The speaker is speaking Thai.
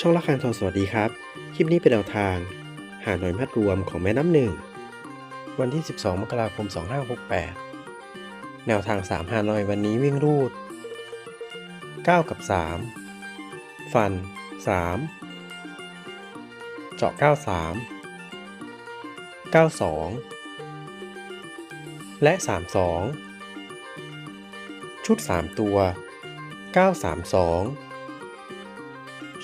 ช่องละครทองสวัสดีครับ คลิปนี้เป็นแนวทาง หาหน่วยมัดรวมของแม่น้ำหนึ่ง วันที่ 12 มกราคม 2568 แนวทาง 3 หาหน่อยวันนี้วิ่งรูด 9 กับ 3 ฟัน 3 เจาะ 93 92 และ 32 ชุด 3 ตัว 932